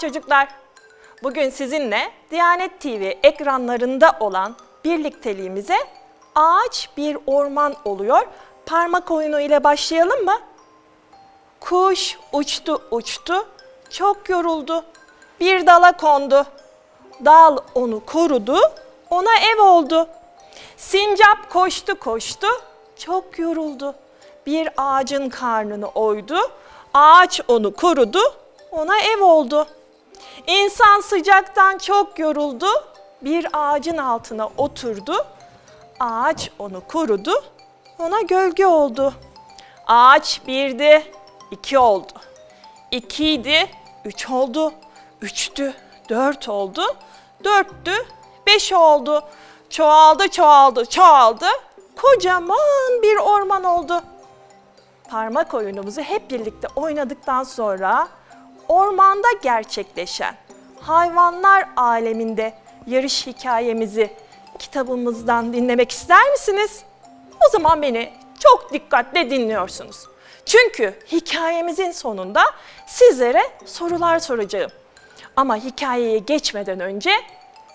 Çocuklar. Bugün sizinle Diyanet TV ekranlarında olan birlikteliğimize ağaç bir orman oluyor. Parmak oyunu ile başlayalım mı? Kuş uçtu uçtu, çok yoruldu. Bir dala kondu. Dal onu korudu, ona ev oldu. Sincap koştu koştu, çok yoruldu. Bir ağacın karnını oydu, ağaç onu korudu, ona ev oldu. İnsan sıcaktan çok yoruldu, bir ağacın altına oturdu, ağaç onu korudu, ona gölge oldu. Ağaç birdi, iki oldu. İkiydi, üç oldu. Üçtü, dört oldu. Dörttü, beş oldu. Çoğaldı, çoğaldı, çoğaldı. Kocaman bir orman oldu. Parmak oyunumuzu hep birlikte oynadıktan sonra ormanda gerçekleşen hayvanlar aleminde yarış hikayemizi kitabımızdan dinlemek ister misiniz? O zaman beni çok dikkatle dinliyorsunuz. Çünkü hikayemizin sonunda sizlere sorular soracağım. Ama hikayeye geçmeden önce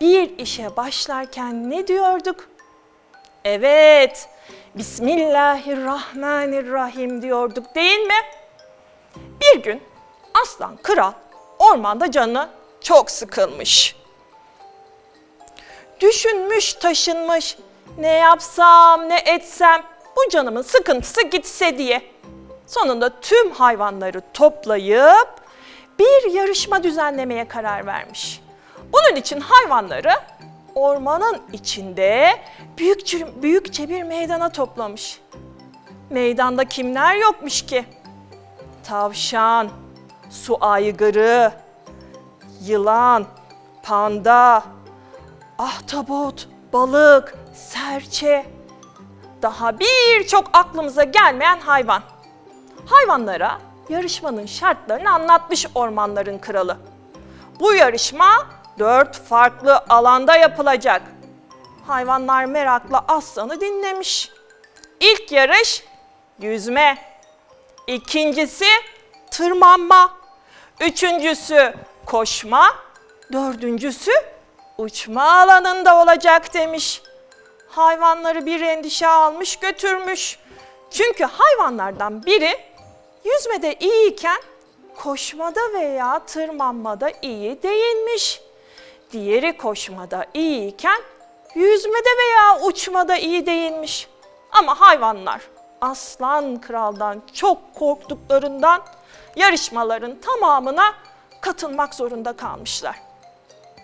bir işe başlarken ne diyorduk? Evet, Bismillahirrahmanirrahim diyorduk değil mi? Bir gün aslan kral ormanda canı çok sıkılmış. Düşünmüş taşınmış ne yapsam ne etsem bu canımın sıkıntısı gitse diye. Sonunda tüm hayvanları toplayıp bir yarışma düzenlemeye karar vermiş. Bunun için hayvanları ormanın içinde büyükçe, büyükçe bir meydana toplamış. Meydanda kimler yokmuş ki? Tavşan, su aygırı, yılan, panda, ahtapot, balık, serçe, daha birçok aklımıza gelmeyen hayvan. Hayvanlara yarışmanın şartlarını anlatmış ormanların kralı. Bu yarışma dört farklı alanda yapılacak. Hayvanlar merakla aslanı dinlemiş. İlk yarış yüzme. İkincisi tırmanma. Üçüncüsü koşma. Dördüncüsü uçma alanında olacak demiş. Hayvanları bir endişe almış götürmüş. Çünkü hayvanlardan biri yüzmede iyiyken koşmada veya tırmanmada iyi değilmiş. Diğeri koşmada iyiyken yüzmede veya uçmada iyi değilmiş. Ama hayvanlar aslan kraldan çok korktuklarından yarışmaların tamamına katılmak zorunda kalmışlar.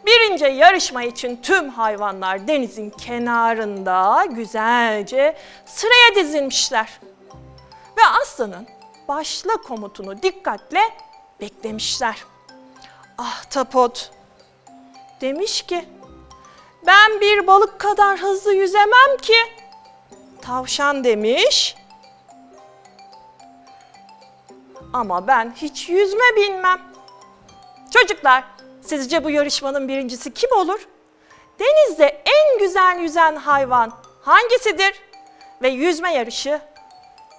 Birinci yarışma için tüm hayvanlar denizin kenarında güzelce sıraya dizilmişler. Ve aslanın başla komutunu dikkatle beklemişler. Ahtapot demiş ki, ben bir balık kadar hızlı yüzemem ki. Tavşan demiş, ama ben hiç yüzme bilmem. Çocuklar, sizce bu yarışmanın birincisi kim olur? Denizde en güzel yüzen hayvan hangisidir? Ve yüzme yarışı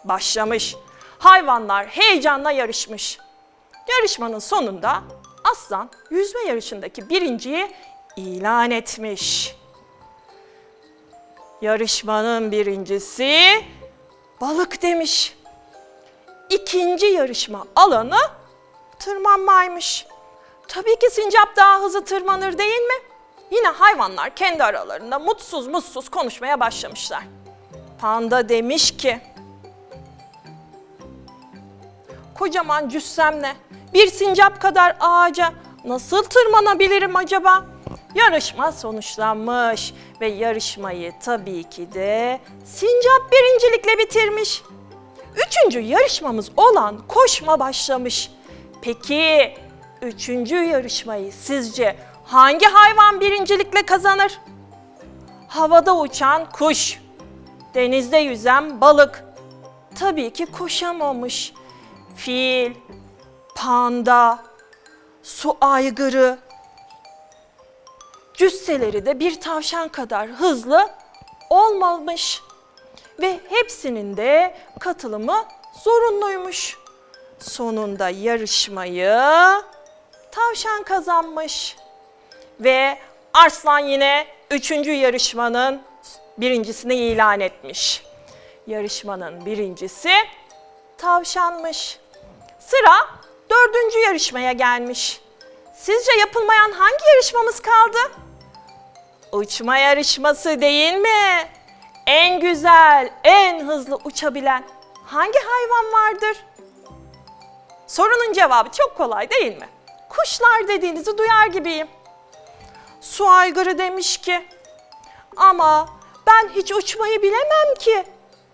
başlamış. Hayvanlar heyecanla yarışmış. Yarışmanın sonunda aslan yüzme yarışındaki birinciyi ilan etmiş. Yarışmanın birincisi balık demiş. İkinci yarışma alanı tırmanmaymış. Tabii ki sincap daha hızlı tırmanır değil mi? Yine hayvanlar kendi aralarında mutsuz mutsuz konuşmaya başlamışlar. Panda demiş ki, kocaman cüssemle bir sincap kadar ağaca nasıl tırmanabilirim acaba? Yarışma sonuçlanmış ve yarışmayı tabii ki de sincap birincilikle bitirmiş. Üçüncü yarışmamız olan koşma başlamış. Peki üçüncü yarışmayı sizce hangi hayvan birincilikle kazanır? Havada uçan kuş, denizde yüzen balık. Tabii ki koşamamış. Fil, panda, su aygırı. Cüsseleri de bir tavşan kadar hızlı olmamış ve hepsinin de katılımı zorunluymuş. Sonunda yarışmayı tavşan kazanmış. Ve Arslan yine üçüncü yarışmanın birincisini ilan etmiş. Yarışmanın birincisi tavşanmış. Sıra dördüncü yarışmaya gelmiş. Sizce yapılmayan hangi yarışmamız kaldı? Uçma yarışması değil mi? En güzel, en hızlı uçabilen hangi hayvan vardır? Sorunun cevabı çok kolay değil mi? Kuşlar dediğinizi duyar gibiyim. Su aygırı demiş ki, ama ben hiç uçmayı bilemem ki.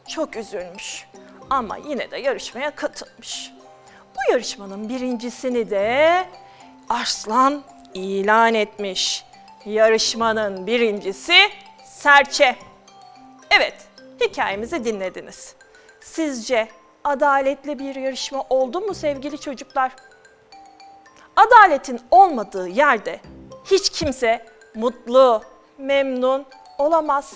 Çok üzülmüş ama yine de yarışmaya katılmış. Bu yarışmanın birincisini de Arslan ilan etmiş. Yarışmanın birincisi Serçe. Evet, hikayemizi dinlediniz. Sizce adaletli bir yarışma oldu mu sevgili çocuklar? Adaletin olmadığı yerde hiç kimse mutlu, memnun olamaz.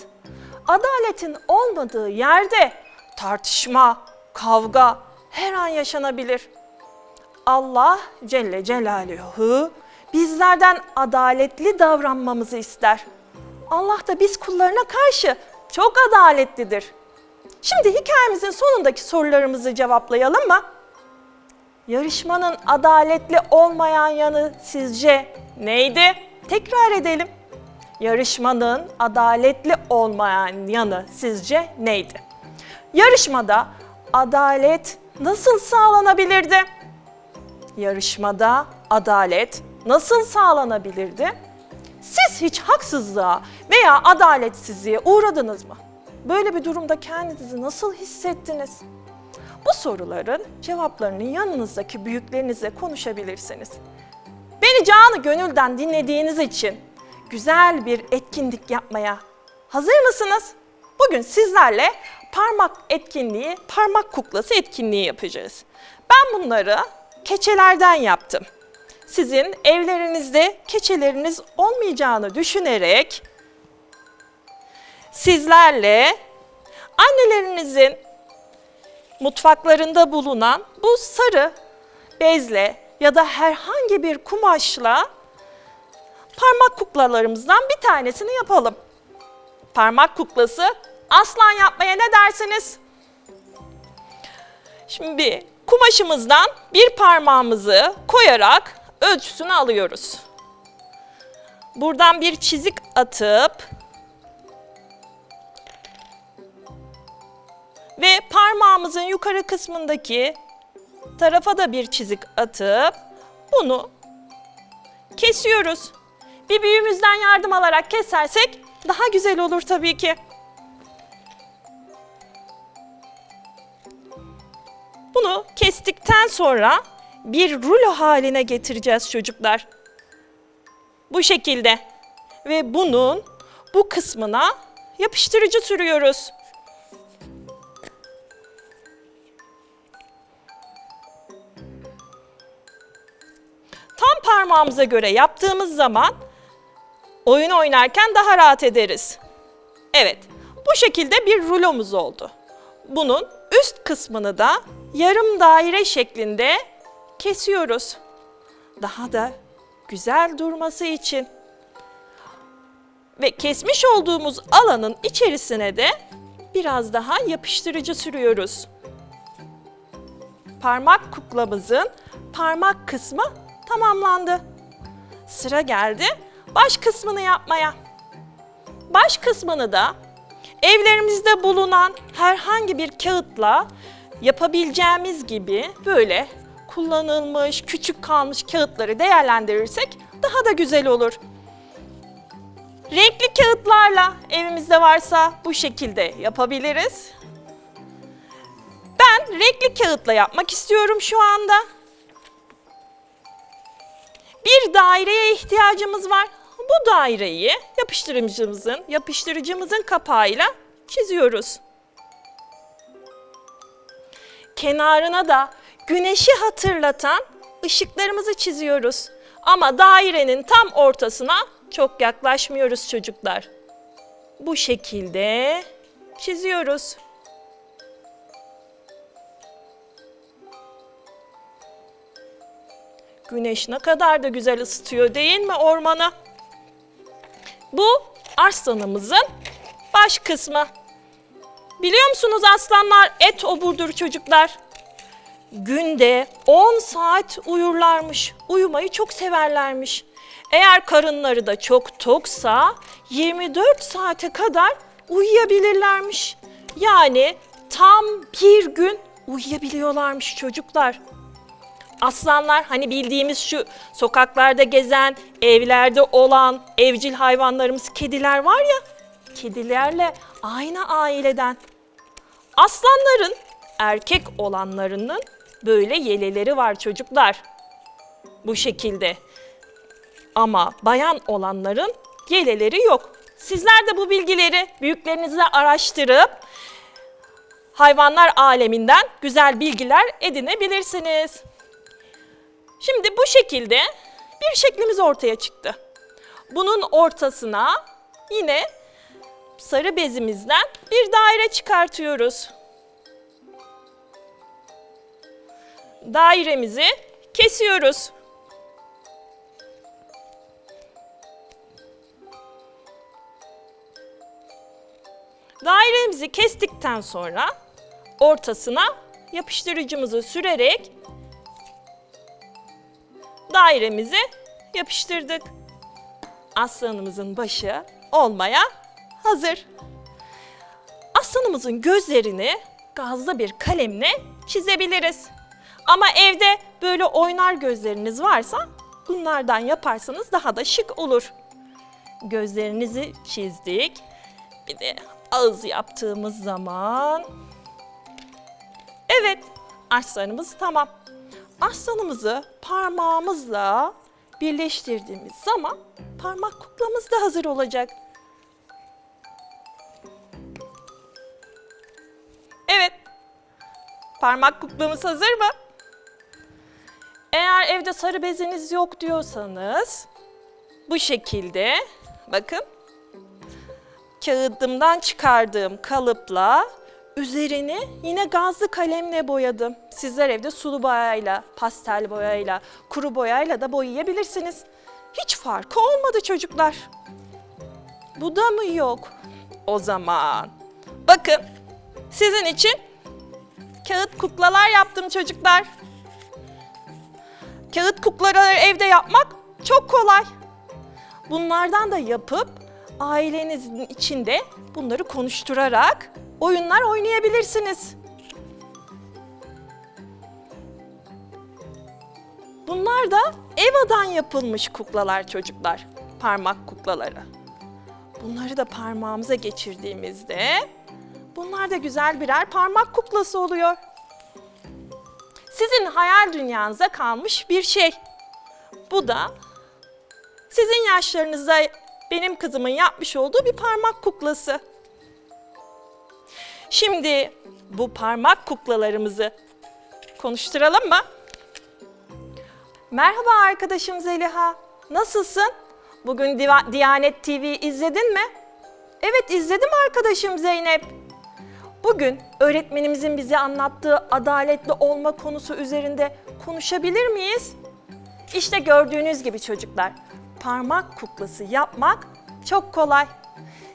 Adaletin olmadığı yerde tartışma, kavga her an yaşanabilir. Allah Celle Celaluhu bizlerden adaletli davranmamızı ister. Allah da biz kullarına karşı çok adaletlidir. Şimdi hikayemizin sonundaki sorularımızı cevaplayalım mı? Yarışmanın adaletli olmayan yanı sizce neydi? Tekrar edelim. Yarışmanın adaletli olmayan yanı sizce neydi? Yarışmada adalet nasıl sağlanabilirdi? Yarışmada adalet nasıl sağlanabilirdi? Hiç haksızlığa veya adaletsizliğe uğradınız mı? Böyle bir durumda kendinizi nasıl hissettiniz? Bu soruların cevaplarını yanınızdaki büyüklerinizle konuşabilirsiniz. Beni canı gönülden dinlediğiniz için güzel bir etkinlik yapmaya hazır mısınız? Bugün sizlerle parmak etkinliği, parmak kuklası etkinliği yapacağız. Ben bunları keçelerden yaptım. Sizin evlerinizde keçeleriniz olmayacağını düşünerek sizlerle annelerinizin mutfaklarında bulunan bu sarı bezle ya da herhangi bir kumaşla parmak kuklalarımızdan bir tanesini yapalım. Parmak kuklası aslan yapmaya ne dersiniz? Şimdi kumaşımızdan bir parmağımızı koyarak ölçüsünü alıyoruz. Buradan bir çizik atıp ve parmağımızın yukarı kısmındaki tarafa da bir çizik atıp bunu kesiyoruz. Bir büyüğümüzden yardım alarak kesersek daha güzel olur tabii ki. Bunu kestikten sonra bir rulo haline getireceğiz çocuklar. Bu şekilde. Ve bunun bu kısmına yapıştırıcı sürüyoruz. Tam parmağımıza göre yaptığımız zaman oyun oynarken daha rahat ederiz. Evet, bu şekilde bir rulomuz oldu. Bunun üst kısmını da yarım daire şeklinde kesiyoruz. Daha da güzel durması için. Ve kesmiş olduğumuz alanın içerisine de biraz daha yapıştırıcı sürüyoruz. Parmak kuklamızın parmak kısmı tamamlandı. Sıra geldi baş kısmını yapmaya. Baş kısmını da evlerimizde bulunan herhangi bir kağıtla yapabileceğimiz gibi böyle kullanılmış, küçük kalmış kağıtları değerlendirirsek daha da güzel olur. Renkli kağıtlarla evimizde varsa bu şekilde yapabiliriz. Ben renkli kağıtla yapmak istiyorum şu anda. Bir daireye ihtiyacımız var. Bu daireyi yapıştırıcımızın, yapıştırıcımızın kapağıyla çiziyoruz. Kenarına da güneşi hatırlatan ışıklarımızı çiziyoruz. Ama dairenin tam ortasına çok yaklaşmıyoruz çocuklar. Bu şekilde çiziyoruz. Güneş ne kadar da güzel ısıtıyor değil mi ormanı? Bu arslanımızın baş kısmı. Biliyor musunuz aslanlar et oburdur çocuklar. Günde 10 saat uyurlarmış. Uyumayı çok severlermiş. Eğer karınları da çok toksa 24 saate kadar uyuyabilirlermiş. Yani tam bir gün uyuyabiliyorlarmış çocuklar. Aslanlar hani bildiğimiz şu sokaklarda gezen, evlerde olan evcil hayvanlarımız kediler var ya. Kedilerle aynı aileden. Aslanların erkek olanlarının böyle yeleleri var çocuklar. Bu şekilde. Ama bayan olanların yeleleri yok. Sizler de bu bilgileri büyüklerinizle araştırıp hayvanlar aleminden güzel bilgiler edinebilirsiniz. Şimdi bu şekilde bir şeklimiz ortaya çıktı. Bunun ortasına yine sarı bezimizden bir daire çıkartıyoruz. Dairemizi kesiyoruz. Dairemizi kestikten sonra ortasına yapıştırıcımızı sürerek dairemizi yapıştırdık. Aslanımızın başı olmaya hazır. Aslanımızın gözlerini gazlı bir kalemle çizebiliriz. Ama evde böyle oynar gözleriniz varsa bunlardan yaparsanız daha da şık olur. Gözlerinizi çizdik. Bir de ağız yaptığımız zaman Evet, aslanımız tamam. Aslanımızı parmağımızla birleştirdiğimiz zaman parmak kuklamız da hazır olacak. Evet, parmak kuklamız hazır mı? Eğer evde sarı beziniz yok diyorsanız bu şekilde bakın kağıdımdan çıkardığım kalıpla üzerini yine gazlı kalemle boyadım. Sizler evde sulu boyayla, pastel boyayla, kuru boyayla da boyayabilirsiniz. Hiç farkı olmadı çocuklar. Bu da mı yok? O zaman bakın sizin için kağıt kuklalar yaptım çocuklar. Kağıt kuklaları evde yapmak çok kolay. Bunlardan da yapıp ailenizin içinde bunları konuşturarak oyunlar oynayabilirsiniz. Bunlar da evadan yapılmış kuklalar çocuklar. Parmak kuklaları. Bunları da parmağımıza geçirdiğimizde bunlar da güzel birer parmak kuklası oluyor. Sizin hayal dünyanıza kalmış bir şey. Bu da sizin yaşlarınızda benim kızımın yapmış olduğu bir parmak kuklası. Şimdi bu parmak kuklalarımızı konuşturalım mı? Merhaba arkadaşım Zeliha. Nasılsın? Bugün Diyanet TV izledin mi? Evet izledim arkadaşım Zeynep. Bugün öğretmenimizin bize anlattığı adaletli olma konusu üzerinde konuşabilir miyiz? İşte gördüğünüz gibi çocuklar, parmak kuklası yapmak çok kolay.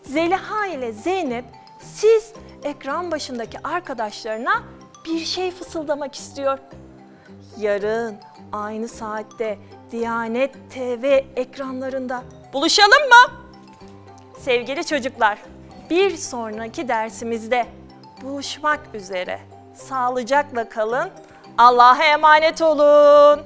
Zeliha ile Zeynep siz ekran başındaki arkadaşlarına bir şey fısıldamak istiyor. Yarın aynı saatte Diyanet TV ekranlarında buluşalım mı? Sevgili çocuklar, bir sonraki dersimizde buluşmak üzere. Sağlıcakla kalın. Allah'a emanet olun.